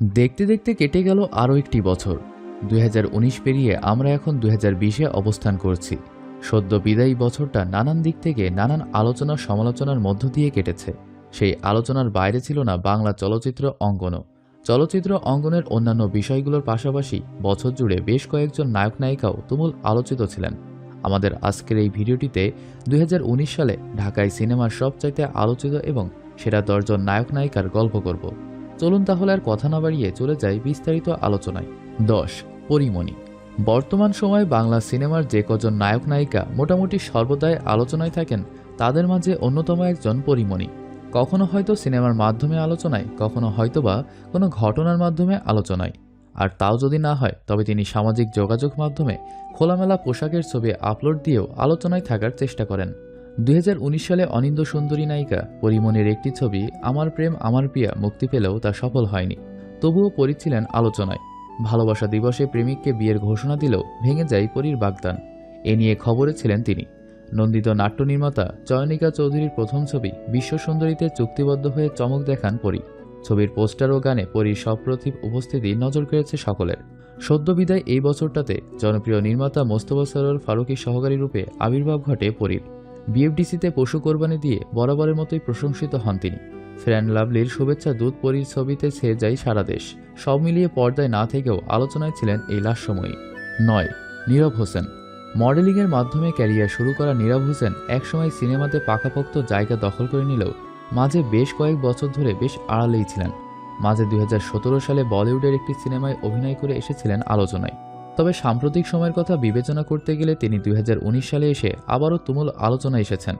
দেখতে দেখতে কেটে গেল আরও একটি বছর। দুই হাজার উনিশ পেরিয়ে আমরা এখন দুই বিশে অবস্থান করছি। সদ্য বিদায়ী বছরটা নানান দিক থেকে নানান আলোচনা সমালোচনার মধ্য দিয়ে কেটেছে। সেই আলোচনার বাইরে ছিল না বাংলা চলচ্চিত্র অঙ্গনও। চলচ্চিত্র অঙ্গনের অন্যান্য বিষয়গুলোর পাশাপাশি বছর জুড়ে বেশ কয়েকজন নায়ক নায়িকাও তুমুল আলোচিত ছিলেন। আমাদের আজকের এই ভিডিওটিতে দুই হাজার উনিশ সালে ঢাকায় সিনেমার সবচাইতে আলোচিত এবং সেরা দশজন নায়ক নায়িকার গল্প করব। চলুন তাহলে আর কথা না বাড়িয়ে চলে যাই বিস্তারিত আলোচনায়। দশ, পরিমণি। বর্তমান সময়ে বাংলা সিনেমার যে কজন নায়ক নায়িকা মোটামুটি সর্বদাই আলোচনায় থাকেন, তাদের মাঝে অন্যতম একজন পরিমণি। কখনো হয়তো সিনেমার মাধ্যমে আলোচনায়, কখনো হয়তোবা কোনো ঘটনার মাধ্যমে আলোচনায়। আর তাও যদি না হয়, তবে তিনি সামাজিক যোগাযোগ মাধ্যমে খোলামেলা পোশাকের ছবি আপলোড দিয়েও আলোচনায় থাকার চেষ্টা করেন। দুই হাজার উনিশ সালে অনিন্দ সুন্দরী নায়িকা পরিমণির একটি ছবি, আমার প্রেম, আমার প্রিয়া মুক্তি পেলেও তা সফল হয়নি। তবুও পরি ছিলেন আলোচনায়। ভালোবাসা দিবসে প্রেমিককে বিয়ের ঘোষণা দিলেও ভেঙে যায় পরীর বাগদান। এ নিয়ে খবরে ছিলেন তিনি। নন্দিত নাট্য নির্মাতা চয়নিকা চৌধুরীর প্রথম ছবি, বিশ্ব সুন্দরীতে চুক্তিবদ্ধ হয়ে চমক দেখান পরী। ছবির পোস্টার ও গানে পরীর সপ্রতিভ উপস্থিতি নজর কেড়েছে সকলের। সদ্য বিদায় এই বছরটাতে জনপ্রিয় নির্মাতা মোস্তফা সরোর ফারুকী সহকারী রূপে আবির্ভাব ঘটে পরীর। বিএফডিসিতে পশু কোরবানি দিয়ে বরাবরের মতোই প্রশংসিত হন তিনি। ফ্রেন্ড লাভলির শুভেচ্ছা দূত পরীর ছবিতে ছেয়ে যায় সারা দেশ। সব মিলিয়ে পর্দায় না থেকেও আলোচনায় ছিলেন এই লাস্যময়ী নয়, নীরব হোসেন। মডেলিংয়ের মাধ্যমে ক্যারিয়ার শুরু করা নীরব হোসেন একসময় সিনেমাতে পাকাপোক্ত জায়গা দখল করে নিলেও মাঝে বেশ কয়েক বছর ধরে বেশ আড়ালেই ছিলেন। মাঝে দু হাজার সতেরো সালে বলিউডের একটি সিনেমায় অভিনয় করে এসেছিলেন আলোচনায়। তবে সাম্প্রতিক সময়ের কথা বিবেচনা করতে গেলে তিনি দুই হাজার উনিশ সালে এসে আবারও তুমুল আলোচনা এসেছেন।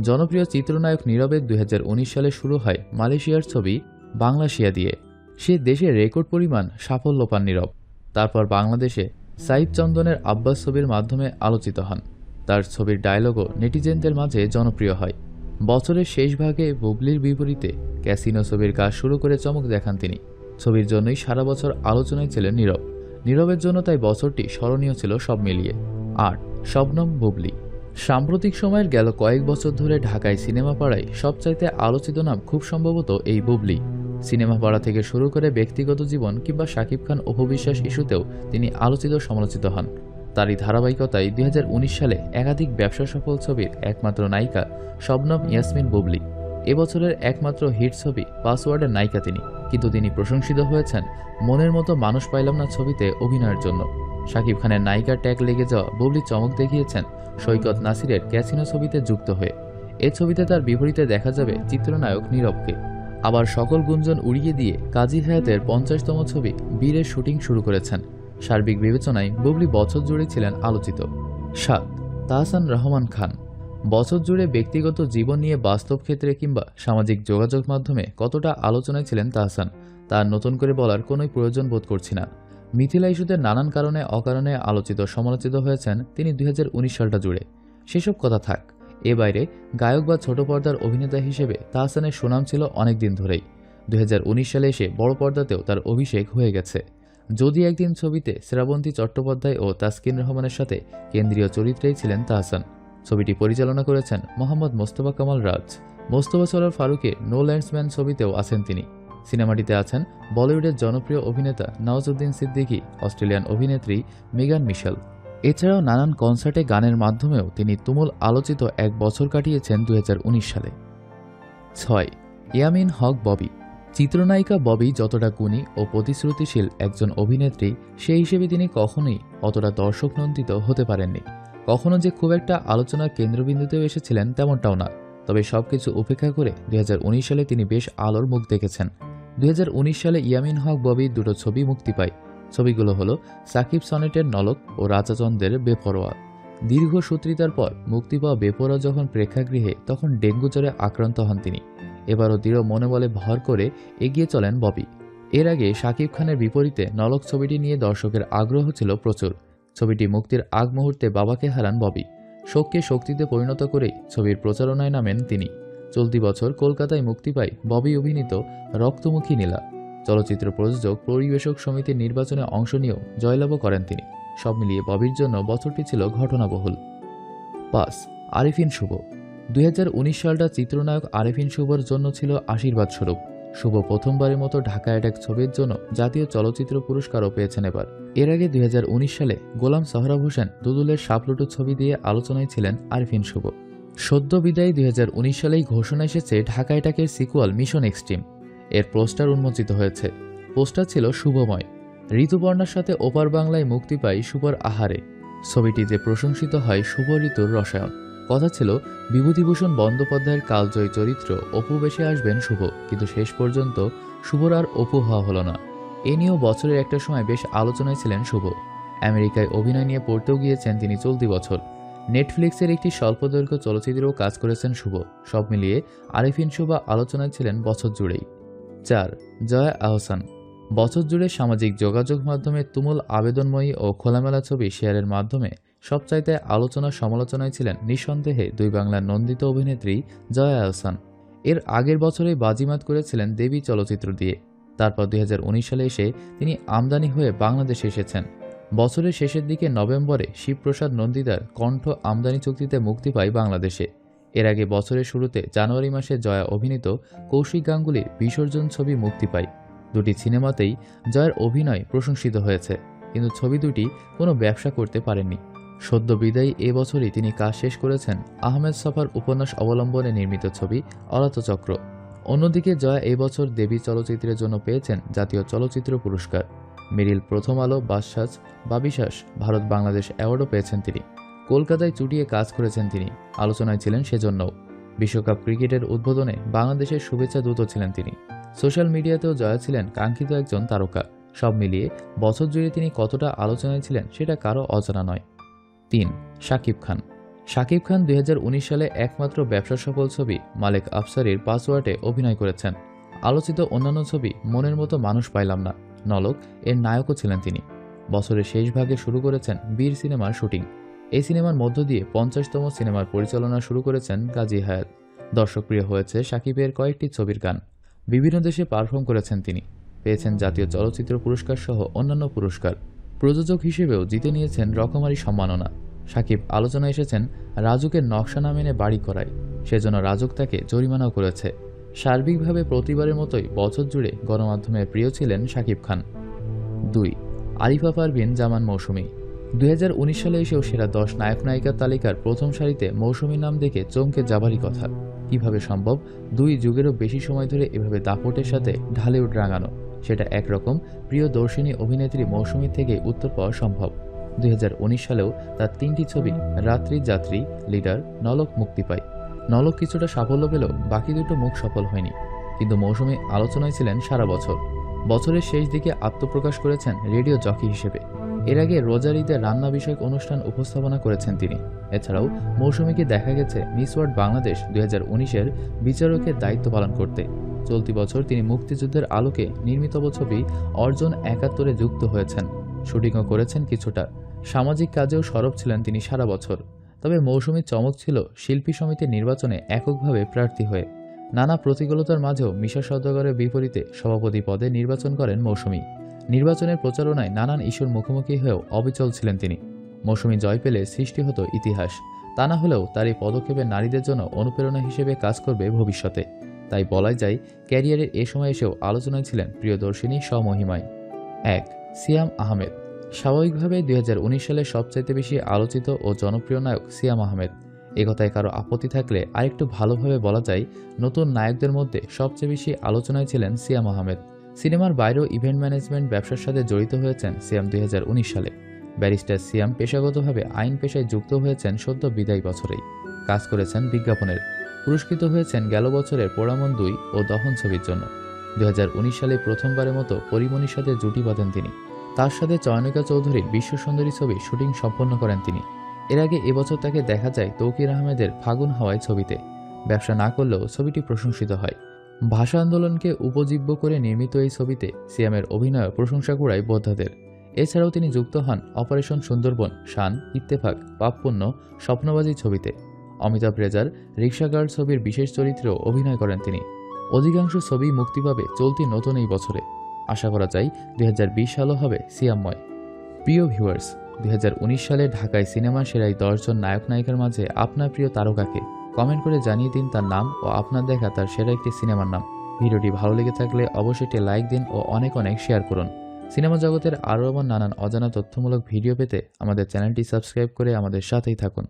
জনপ্রিয় চিত্রনায়ক নীরবের দুই হাজার উনিশ সালে শুরু হয় মালয়েশিয়ার ছবি বাংলাশিয়া দিয়ে। সে দেশে রেকর্ড পরিমাণ সাফল্য পান নীরব। তারপর বাংলাদেশে সাইফ চন্দনের আব্বাস ছবির মাধ্যমে আলোচিত হন। তার ছবির ডায়লগও নেটিজেনদের মাঝে জনপ্রিয় হয়। বছরের শেষ ভাগে বুবলির বিপরীতে ক্যাসিনো ছবির কাজ শুরু করে চমক দেখান তিনি। ছবির জন্যই সারা বছর আলোচনায় ছিলেন নীরব। নীরবের জন্য তাই বছরটি স্মরণীয় ছিল সব মিলিয়ে। আর শবনম বুবলি। সাম্প্রতিক সময়ের গেল কয়েক বছর ধরে ঢাকায় সিনেমা পাড়ায় সবচাইতে আলোচিত নাম খুব সম্ভবত এই বুবলি। সিনেমা পাড়া থেকে শুরু করে ব্যক্তিগত জীবন কিংবা শাকিব খান অপবিশ্বাস ইস্যুতেও তিনি আলোচিত সমালোচিত হন। তারই ধারাবাহিকতায় দুই হাজার উনিশ সালে একাধিক ব্যবসা সফল ছবির একমাত্র নায়িকা শবনম ইয়াসমিন বুবলি। এবছরের একমাত্র হিট ছবি পাসওয়ার্ডের নায়িকা তিনি, কিন্তু তিনি প্রশংসিত হয়েছেন মনের মতো মানুষ পাইলাম না ছবিতে অভিনয়ের জন্য। শাকিব খানের নায়িকার ট্যাগ লেগে যাওয়া বুবলি চমক দেখিয়েছেন সৈকত নাসিরের ক্যাসিনো ছবিতে যুক্ত হয়ে। এ ছবিতে তার বিপরীতে দেখা যাবে চিত্রনায়ক নীরবকে। আবার সকল গুঞ্জন উড়িয়ে দিয়ে কাজী হায়াতের পঞ্চাশতম ছবি বীরের শুটিং শুরু করেছেন। সার্বিক বিবেচনায় বুবলি বছর জুড়ে ছিলেন আলোচিত। সাত, তাহসান রহমান খান। বছর জুড়ে ব্যক্তিগত জীবন নিয়ে বাস্তব ক্ষেত্রে কিংবা সামাজিক যোগাযোগ মাধ্যমে কতটা আলোচনায় ছিলেন তাহসান, তা নতুন করে বলার কোনোই প্রয়োজন বোধ করছি না। মিথিলা ইস্যুতে নানান কারণে অকারণে আলোচিত সমালোচিত হয়েছেন তিনি দুই হাজার উনিশ সালটা জুড়ে। সেসব কথা থাক, এ বাইরে গায়ক বা ছোট পর্দার অভিনেতা হিসেবে তাহসানের সুনাম ছিল অনেক দিন ধরেই। দুই হাজার উনিশ সালে এসে বড় পর্দাতেও তার অভিষেক হয়ে গেছে। যদি একদিন ছবিতে শ্রাবন্তী চট্টোপাধ্যায় ও তাসকিন রহমানের সাথে কেন্দ্রীয় চরিত্রেই ছিলেন তাহসান ছবিটি পরিচালনা করেছেন মোহাম্মদ মোস্তফা কামাল রাজ। মোস্তফা সরোর ফারুকের নো ল্যান্ডসম্যান ছবিতেও আছেন তিনি। সিনেমাটিতে আছেন বলিউডের জনপ্রিয় অভিনেতা নওয়াজউদ্দিন সিদ্দিকী, অস্ট্রেলিয়ান অভিনেত্রী মেগান মিশেল। এছাড়াও নানান কনসার্টে গানের মাধ্যমেও তিনি তুমুল আলোচিত এক বছর কাটিয়েছেন দু হাজার উনিশ সালে। ছয়, ইয়ামিন হক ববি। চিত্রনায়িকা ববি যতটা গুণী ও প্রতিশ্রুতিশীল একজন অভিনেত্রী, সেই হিসেবে তিনি কখনোই অতটা দর্শক নন্দিত হতে পারেননি। কখনো যে খুব একটা আলোচনার কেন্দ্রবিন্দুতেও এসেছিলেন তেমনটাও না। তবে সবকিছু উপেক্ষা করে দুই হাজার উনিশ সালে তিনি বেশ আলোর মুখ দেখেছেন। দুই হাজার উনিশ সালে ইয়ামিন হক ববির দুটো ছবি মুক্তি পায়। ছবিগুলো হলো সাকিব সনেটের নলক ও রাজাচন্দ্রের বেপরোয়া। দীর্ঘ সূত্রিতার পর মুক্তি পাওয়া বেপরোয়া যখন প্রেক্ষাগৃহে, তখন ডেঙ্গু জ্বরে আক্রান্ত হন তিনি। এবারও দৃঢ় মনোবলে ভর করে এগিয়ে চলেন ববি। এর আগে শাকিব খানের বিপরীতে নলক ছবিটি নিয়ে দর্শকের আগ্রহ ছিল প্রচুর। ছবিটি মুক্তির আগ মুহূর্তে বাবাকে হারান ববি। শোককে শক্তিতে পরিণত করেই ছবির প্রচারণায় নামেন তিনি। চলতি বছর কলকাতায় মুক্তি পায় ববি অভিনীত রক্তমুখী নীলা। চলচ্চিত্র প্রযোজক, পরিবেশক সমিতির নির্বাচনে অংশ নিয়েও জয়লাভও করেন তিনি। সব মিলিয়ে ববির জন্য বছরটি ছিল ঘটনাবহুল। পাঁচ, আরিফিন শুভ। দুই হাজার উনিশ সালটা চিত্রনায়ক আরিফিন শুভর জন্য ছিল আশীর্বাদ স্বরূপ শুভ প্রথমবারের মতো ঢাকা অ্যাটাক ছবির জন্য জাতীয় চলচ্চিত্র পুরস্কারও পেয়েছেন এবার। এর আগে দুই হাজার উনিশ সালে গোলাম সোহরাব হোসেন দুদুলের সাপলুটু ছবি দিয়ে আলোচনায় ছিলেন আরফিন শুভ। সদ্য বিদায়ী দুই হাজার উনিশ সালেই ঘোষণা এসেছে ঢাকা অ্যাটাকের সিকুয়াল মিশন এক্সট্রিম এর পোস্টার উন্মোচিত হয়েছে। পোস্টার ছিল শুভময়। ঋতুপর্ণার সাথে ওপার বাংলায় মুক্তি পায় শুভর আহারে। ছবিটিতে প্রশংসিত হয় শুভ ঋতুর রসায়ন। কথা ছিল, বিভূতিভূষণ বন্দ্যোপাধ্যায়ের কালজয়ী চরিত্র অপু বেশে আসবেন শুভ, কিন্তু শেষ পর্যন্ত শুভর আর অপু হওয়া হলো না। এ নিয়েও বছরের একটা সময় বেশ আলোচনায় ছিলেন শুভ। আমেরিকায় অভিনয় নিয়ে পড়তেও গিয়েছেন তিনি চলতি বছর। নেটফ্লিক্সের একটি স্বল্পদৈর্ঘ্য চলচ্চিত্রেও কাজ করেছেন শুভ। সব মিলিয়ে আরিফিন শুভ আলোচনায় ছিলেন বছর জুড়েই। চার, জয়া আহসান। বছর জুড়ে সামাজিক যোগাযোগ মাধ্যমে তুমুল আবেদনময়ী ও খোলামেলা ছবি শেয়ারের মাধ্যমে সবচাইতে আলোচনা সমালোচনায় ছিলেন নিঃসন্দেহে দুই বাংলার নন্দিত অভিনেত্রী জয়া আহসান। এর আগের বছরে বাজিমাত করেছিলেন দেবী চলচ্চিত্র দিয়ে। তারপর দুই হাজার উনিশ সালে এসে তিনি আমদানি হয়ে বাংলাদেশে এসেছেন। বছরের শেষের দিকে নভেম্বরে শিবপ্রসাদ নন্দিতার কণ্ঠ আমদানি চুক্তিতে মুক্তি পায় বাংলাদেশে। এর আগে বছরের শুরুতে জানুয়ারি মাসে জয়া অভিনীত কৌশিক গাঙ্গুলির বিসর্জন ছবি মুক্তি পায়। দুটি সিনেমাতেই জয়ের অভিনয় প্রশংসিত হয়েছে, কিন্তু ছবি দুটি কোনো ব্যবসা করতে পারেননি। সদ্য বিদায়ী এ বছরই তিনি কাজ শেষ করেছেন আহমেদ সফার উপন্যাস অবলম্বনে নির্মিত ছবি অরাতচক্র অন্যদিকে জয়া এই বছর দেবী চলচ্চিত্রের জন্য পেয়েছেন জাতীয় চলচ্চিত্র পুরস্কার। মেরিল প্রথম আলো বাসসাজ বাবিশ্বাস ভারত বাংলাদেশ অ্যাওয়ার্ডও পেয়েছেন তিনি। কলকাতায় চুটিয়ে কাজ করেছেন তিনি। আলোচনায় ছিলেন সেজন্যও। বিশ্বকাপ ক্রিকেটের উদ্বোধনে বাংলাদেশের শুভেচ্ছা দূত ছিলেন তিনি। সোশ্যাল মিডিয়াতেও জয়া ছিলেন কাঙ্ক্ষিত একজন তারকা। সব মিলিয়ে বছর জুড়ে তিনি কতটা আলোচনায় ছিলেন সেটা কারও অজানা নয়। তিন, শাকিব খান। শাকিব খান দুই হাজার উনিশ সালে একমাত্র ব্যবসা সফল ছবি মালিক আফসারির পাসওয়ার্ডে অভিনয় করেছেন। আলোচিত অন্যান্য ছবি মনের মতো মানুষ পাইলাম না। নলক এর নায়কও ছিলেন তিনি। বছরের শেষ ভাগে শুরু করেছেন বীর সিনেমার শুটিং। এই সিনেমার মধ্য দিয়ে পঞ্চাশতম সিনেমার পরিচালনা শুরু করেছেন গাজী হায়াত। দর্শকপ্রিয় হয়েছে শাকিবের কয়েকটি ছবির গান। বিভিন্ন দেশে পারফর্ম করেছেন তিনি। পেয়েছেন জাতীয় চলচ্চিত্র পুরস্কার সহ অন্যান্য পুরস্কার। প্রযোজক হিসেবেও জিতে নিয়েছেন রকমারি সম্মাননা। সাকিব আলোচনায় এসেছেন রাজুকের নকশা না মেনে বাড়ি করায়। সেজন্য রাজুক তাকে জরিমানাও করেছে। সার্বিকভাবে প্রতিবারের মতোই বছর জুড়ে গণমাধ্যমের প্রিয় ছিলেন শাকিব খান। দুই, আরিফা পারভিন জামান মৌসুমী। দুই হাজার উনিশ সালে এসেও সেরা দশ নায়ক নায়িকার তালিকার প্রথম সারিতে মৌসুমী নাম দেখে চমকে যাবারই কথা। কীভাবে সম্ভব? দুই যুগেরও বেশি সময় ধরে এভাবে দাপটের সাথে ঢালিউড রাঙানো। সেটা একরকম প্রিয় দর্শিনী অভিনেত্রী মৌসুমী থেকে উত্তর পাওয়া সম্ভব। দুই হাজার উনিশ সালেও তার তিনটি ছবি রাত্রি যাত্রী, লিডার, নলক মুক্তি পায়। নলক কিছুটা সাফল্য পেলেও বাকি দুটো মুখ সফল হয়নি। কিন্তু মৌসুমী আলোচনায় ছিলেন সারা বছর। বছরের শেষ দিকে আত্মপ্রকাশ করেছেন রেডিও জকি হিসেবে। এর আগে রোজার রান্না বিষয়ক অনুষ্ঠান উপস্থাপনা করেছেন তিনি। এছাড়াও মৌসুমীকে দেখা গেছে মিস ওয়ার্ল্ড বাংলাদেশ দুই উনিশের বিচারকের দায়িত্ব পালন করতে। চলতি বছর তিনি মুক্তিযুদ্ধের আলোকে নির্মিতব ছবি অর্জন একাত্তরে যুক্ত হয়েছেন। শুটিংও করেছেন কিছুটা। সামাজিক কাজেও সরব ছিলেন তিনি সারা বছর। তবে মৌসুমীর চমক ছিল শিল্পী সমিতির নির্বাচনে এককভাবে প্রার্থী হয়ে। নানা প্রতিকূলতার মাঝেও মিশা সওদাগরের বিপরীতে সভাপতি পদে নির্বাচন করেন মৌসুমী। নির্বাচনের প্রচারণায় নানান ইস্যুর মুখোমুখি হয়েও অবিচল ছিলেন তিনি। মৌসুমী জয় পেলে সৃষ্টি হতো ইতিহাস। তা না হলেও তার এই পদক্ষেপে নারীদের জন্য অনুপ্রেরণা হিসেবে কাজ করবে ভবিষ্যতে। তাই বলাই যায়, ক্যারিয়ারের এ সময় এসেও আলোচনায় ছিলেন প্রিয়দর্শিনী স্বমহিমায়। এক সিয়াম আহমেদ। স্বাভাবিকভাবে দুই হাজার উনিশ সালে সবচাইতে বেশি আলোচিত ও জনপ্রিয় নায়ক সিয়াম আহমেদ। একথায় কারও আপত্তি থাকলে আরেকটু ভালোভাবে বলা যায়, নতুন নায়কদের মধ্যে সবচেয়ে বেশি আলোচনায় ছিলেন সিয়াম আহমেদ। সিনেমার বাইরেও ইভেন্ট ম্যানেজমেন্ট ব্যবসার সাথে জড়িত হয়েছেন সিয়াম দুই হাজার উনিশ সালে। ব্যারিস্টার সিয়াম পেশাগতভাবে আইন পেশায় যুক্ত হয়েছেন সদ্য বিদায়ী বছরেই। কাজ করেছেন বিজ্ঞাপনের। পুরস্কৃত হয়েছেন গেল বছরের পোড়ামন দুই ও দহন ছবির জন্য। দু হাজার উনিশ সালে প্রথমবারের মতো পরিমণির সাথে জুটি বাঁধেন তিনি। তার সাথে চয়নিকা চৌধুরীর বিশ্ব সুন্দরী ছবি শুটিং সম্পন্ন করেন তিনি। এর আগে এবছর তাকে দেখা যায় তৌকির আহমেদের ফাগুন হাওয়ায় ছবিতে। ব্যবসা না করলেও ছবিটি প্রশংসিত হয়। ভাষা আন্দোলনকে উপজীব্য করে নির্মিত এই ছবিতে সিয়ামের অভিনয় প্রশংসা কুড়ায় বোদ্ধাদের। এছাড়াও তিনি যুক্ত হন অপারেশন সুন্দরবন, শান, ইত্তেফাক পাপপূর্ণ স্বপ্নবাজি ছবিতে। অমিতাভ রেজার রিক্সা গার্ড ছবির বিশেষ চরিত্রেও অভিনয় করেন তিনি। অধিকাংশ ছবি মুক্তি পাবে চলতি নতুন এই বছরে। আশা করা যায় দু হাজার বিশ সালও হবে সিয়ামময়। প্রিয় ভিউয়ার্স, দুই হাজার উনিশ সালে ঢাকায় সিনেমা সেরাই দশজন নায়ক নায়িকার মাঝে আপনার প্রিয় তারকাকে কমেন্ট করে জানিয়ে দিন তার নাম ও আপনার দেখা তার সেরা একটি সিনেমার নাম। ভিডিওটি ভালো লেগে থাকলে অবশ্যই একটি লাইক দিন ও অনেক অনেক শেয়ার করুন। সিনেমা জগতের আরও এমন নানান অজানা তথ্যমূলক ভিডিও পেতে আমাদের চ্যানেলটি সাবস্ক্রাইব করে আমাদের সাথেই থাকুন।